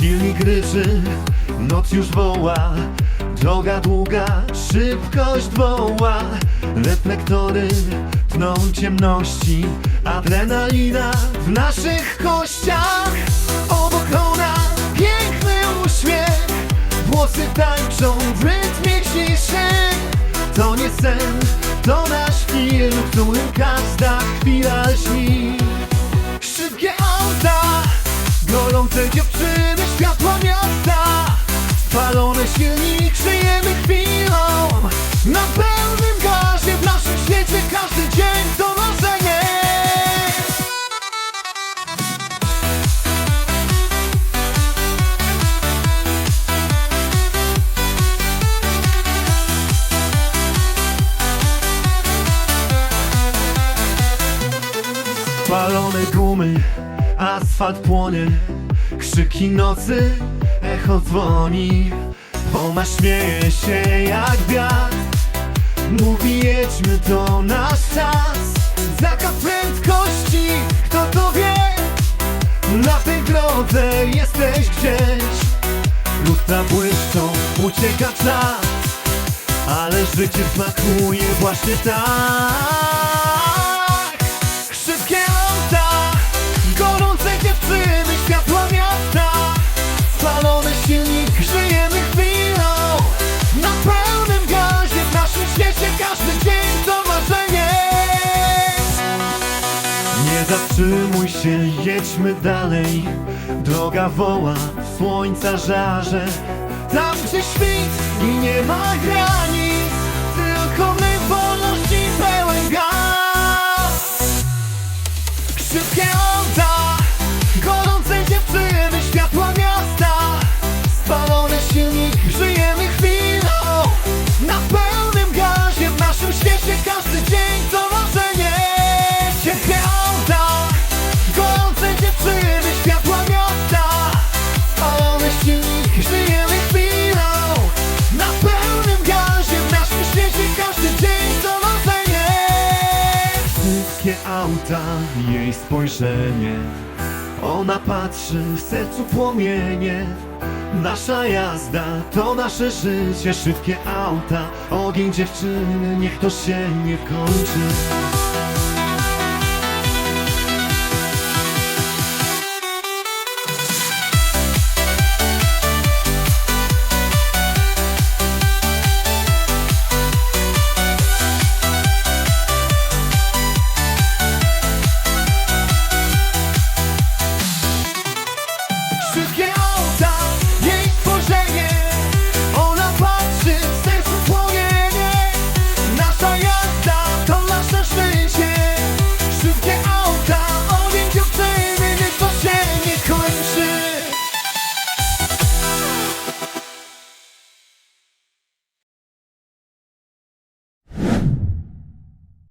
Silnik ryczy, noc już woła. Droga długa, szybkość woła. Reflektory tną ciemności. Adrenalina w naszych kościach. Obok ona piękny uśmiech. Włosy tańczą w rytmie ciszy. To nie sen, to nasz film W którym każda chwila lśni Spalone gumy, asfalt płonie Krzyki nocy, echo dzwoni Oma śmieje się jak wiatr. Mówi jedźmy, to nasz czas. Zakaz prędkości, kto to wie? Na tej drodze jesteś gdzieś. Lustra błyszczą, ucieka czas Ale życie smakuje właśnie tak Zatrzymuj się, jedźmy dalej. Droga woła, słońca żarze. Tam gdzie świt i nie ma granic Tylko my Jej spojrzenie. Ona patrzy, w sercu płomienie. Nasza jazda to nasze życie. Szybkie auta, ogień dziewczyny Niech to się nie kończy